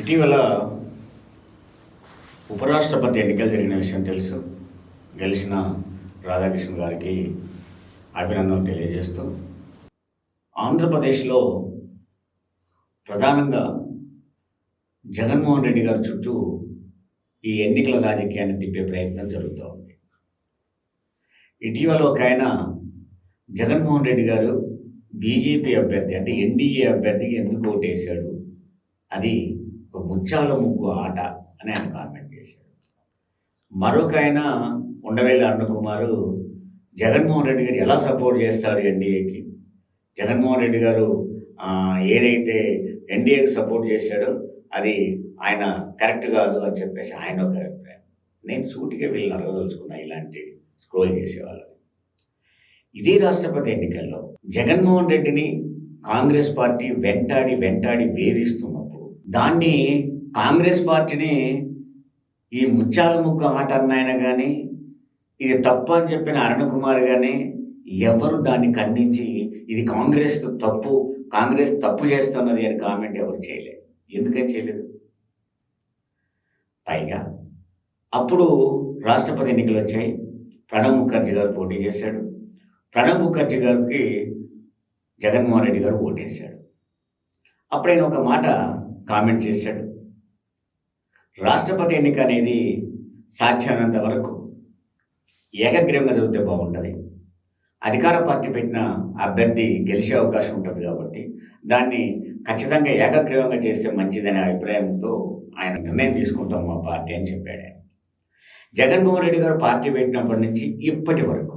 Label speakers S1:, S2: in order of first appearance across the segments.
S1: ఇటీవల ఉపరాష్ట్రపతి ఎన్నికలు జరిగిన విషయం తెలుసు. గెలిచిన రాధాకృష్ణ గారికి అభినందనలు తెలియజేస్తూ ఆంధ్రప్రదేశ్లో ప్రధానంగా జగన్మోహన్ రెడ్డి గారి చుట్టూ ఈ ఎన్నికల రాజకీయాన్ని తిప్పే ప్రయత్నం జరుగుతూ ఉంది. ఇటీవల ఒక ఆయన జగన్మోహన్ రెడ్డి గారు బీజేపీ అభ్యర్థి అంటే ఎన్డీఏ అభ్యర్థికి ఎందుకు ఓటేశాడు? అది ముత్యాల ముగ్గు ఆట అని ఆయన కామెంట్ చేశాడు. మరొక ఆయన ఉండవేలి అరుణకుమారు జగన్మోహన్ రెడ్డి గారు ఎలా సపోర్ట్ చేస్తాడు ఎన్డీఏకి? జగన్మోహన్ రెడ్డి గారు ఏదైతే ఎన్డీఏకి సపోర్ట్ చేశాడో అది ఆయన కరెక్ట్ కాదు అని చెప్పేసి ఆయన ఒక అభిప్రాయం. నేను సూటిగా వీళ్ళని అడగదలుచుకున్నా ఇలాంటి స్క్రోల్ చేసేవాళ్ళని ఇదే రాష్ట్రపతి ఎన్నికల్లో జగన్మోహన్ రెడ్డిని కాంగ్రెస్ పార్టీ వెంటాడి వెంటాడి వేధిస్తున్నప్పుడు దాన్ని కాంగ్రెస్ పార్టీని ఈ ముత్యాల ముగ్గు ఆట అన్నాయన కానీ ఇది తప్పు అని చెప్పిన అరుణ్ కుమార్ కానీ ఎవరు దాన్ని ఖండించి ఇది కాంగ్రెస్ తప్పు కాంగ్రెస్ తప్పు చేస్తున్నది అని కామెంట్ ఎవరు చేయలేదు. ఎందుకని చేయలేదు? పైగా అప్పుడు రాష్ట్రపతి ఎన్నికలు వచ్చాయి. ప్రణబ్ ముఖర్జీ గారు పోటీ చేశాడు. ప్రణబ్ ముఖర్జీ గారికి జగన్మోహన్ రెడ్డి గారు ఓటేశాడు. అప్పుడు ఆయన ఒక మాట కామెంట్ చేశాడు. రాష్ట్రపతి ఎన్నిక అనేది సాధ్యమైనంత వరకు ఏకగ్రీవంగా జరిగితే బాగుంటుంది. అధికార పార్టీ పెట్టిన అభ్యర్థి గెలిచే అవకాశం ఉంటుంది కాబట్టి దాన్ని ఖచ్చితంగా ఏకగ్రీవంగా చేస్తే మంచిదనే అభిప్రాయంతో ఆయన నిర్ణయం తీసుకుంటాం మా పార్టీ అని చెప్పాడు ఆయన. జగన్మోహన్ రెడ్డి గారు పార్టీ పెట్టినప్పటి నుంచి ఇప్పటి వరకు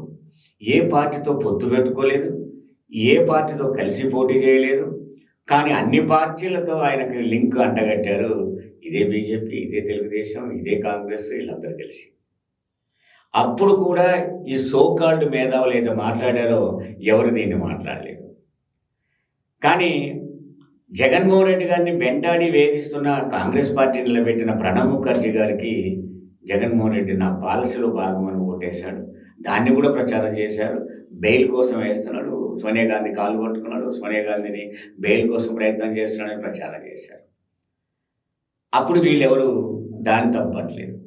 S1: ఏ పార్టీతో పొత్తు పెట్టుకోలేదు ఏ పార్టీతో కలిసి పోటీ చేయలేదు కానీ అన్ని పార్టీలతో ఆయనకి లింక్ అంటగట్టారు. ఇదే బీజేపీ ఇదే తెలుగుదేశం ఇదే కాంగ్రెస్ వీళ్ళందరూ కలిసి. అప్పుడు కూడా ఈ సోకాల్డ్ మేధావులు ఏదో మాట్లాడారో ఎవరు దీన్ని మాట్లాడలేదు. కానీ జగన్మోహన్ రెడ్డి గారిని వెంటాడి వేధిస్తున్న కాంగ్రెస్ పార్టీ నిలబెట్టిన ప్రణబ్ ముఖర్జీ గారికి జగన్మోహన్ రెడ్డి నా పాలసీలో భాగమని ఓటేశాడు. దాన్ని కూడా ప్రచారం చేశారు. బెయిల్ కోసం వేస్తున్నాడు సోనియా గాంధీ కాలు పట్టుకున్నాడు సోనియా గాంధీని బెయిల్ కోసం ప్రయత్నం చేస్తున్నాడని ప్రచారం చేశారు. అప్పుడు వీళ్ళెవరు దాన్ని తప్పట్లేదు.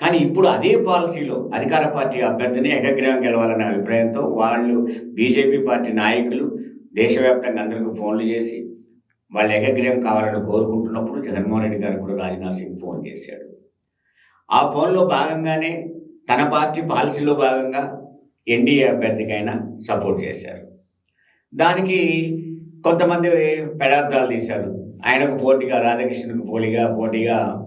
S1: కానీ ఇప్పుడు అదే పాలసీలో అధికార పార్టీ అభ్యర్థిని ఏకగ్రహం గెలవాలనే అభిప్రాయంతో వాళ్ళు బీజేపీ పార్టీ నాయకులు దేశవ్యాప్తంగా అందరికీ ఫోన్లు చేసి వాళ్ళు ఏకగ్రహం కావాలని కోరుకుంటున్నప్పుడు జగన్మోహన్ రెడ్డి గారు కూడా రాజ్నాథ్ సింగ్ ఫోన్ చేశాడు. ఆ ఫోన్లో భాగంగానే తన పార్టీ పాలసీలో భాగంగా ఎన్డీఏ అభ్యర్థికైనా సపోర్ట్ చేశారు. దానికి కొంతమంది పెడార్థాలు తీశారు. ఆయనకు పోటీగా రాధాకృష్ణకు పోటీగా పోటీగా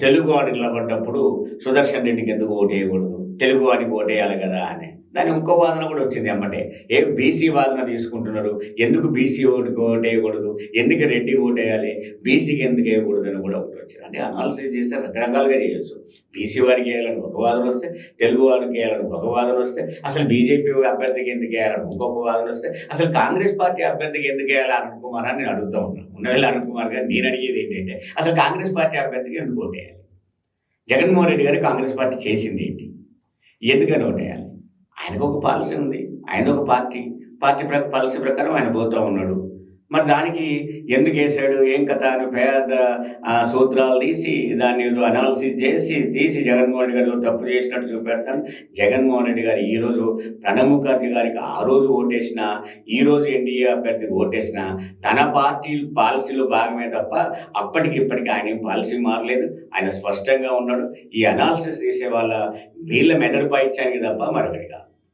S1: తెలుగువాడు నిలబడ్డప్పుడు సుదర్శన్ రెడ్డికి ఎందుకు ఓటు వేయకూడదు? తెలుగువాడికి ఓటేయాలి కదా అని. దాని ఇంకో వాదన కూడా వచ్చింది అమ్మటే. ఏ బీసీ వాదన తీసుకుంటున్నారు ఎందుకు బీసీ ఓటుకు ఓటు వేయకూడదు? ఎందుకు రెడ్డి ఓటు వేయాలి? బీసీకి ఎందుకు వేయకూడదు అని కూడా ఒకటి వచ్చింది. అంటే అనాలిసిస్ చేస్తే రకరకాలుగా చేయొచ్చు. బీసీ వారికి వేయాలని ఒక వాదన వస్తే తెలుగు వారికి వేయాలని ఒక వాదన వస్తే అసలు బీజేపీ అభ్యర్థికి ఎందుకు వేయాలని ఇంకొక వాదన వస్తే అసలు కాంగ్రెస్ పార్టీ అభ్యర్థికి ఎందుకు వేయాలి అరుణ్ కుమార్ అని నేను అడుగుతా ఉన్నాను ఉన్నవేళ అరుణ్ కుమార్ గారు నేను అడిగేది ఏంటంటే అసలు కాంగ్రెస్ పార్టీ అభ్యర్థికి ఎందుకు ఓటేయాలి జగన్మోహన్ రెడ్డి గారు కాంగ్రెస్ పార్టీ చేసింది ఏంటి? ఎందుకని ఓటేయాలి ఆయనకు ఒక పాలసీ ఉంది. ఆయన ఒక పార్టీ. పార్టీ ప్ర పాలసీ ప్రకారం ఆయన పోతూ ఉన్నాడు. మరి దానికి ఎందుకు వేసాడు ఏం కథ? అని పేద సూత్రాలు తీసి దాన్ని ఏదో అనాలిసిస్ చేసి తీసి జగన్మోహన్ రెడ్డి గారు తప్పు చేసినట్టు చూపెడతాను జగన్మోహన్ రెడ్డి గారు ఈరోజు ప్రణబ్ ముఖర్జీ గారికి ఆ రోజు ఓటేసిన ఈ రోజు ఎన్డీఏ అభ్యర్థికి ఓటేసిన తన పార్టీ పాలసీలో భాగమే తప్ప అప్పటికి ఇప్పటికి ఆయన ఏం పాలసీ మారలేదు. ఆయన స్పష్టంగా ఉన్నాడు. ఈ అనాలిసిస్ చేసే వాళ్ళ వీళ్ళ మెదడు పాయించానికి తప్ప మరొకటి కాదు.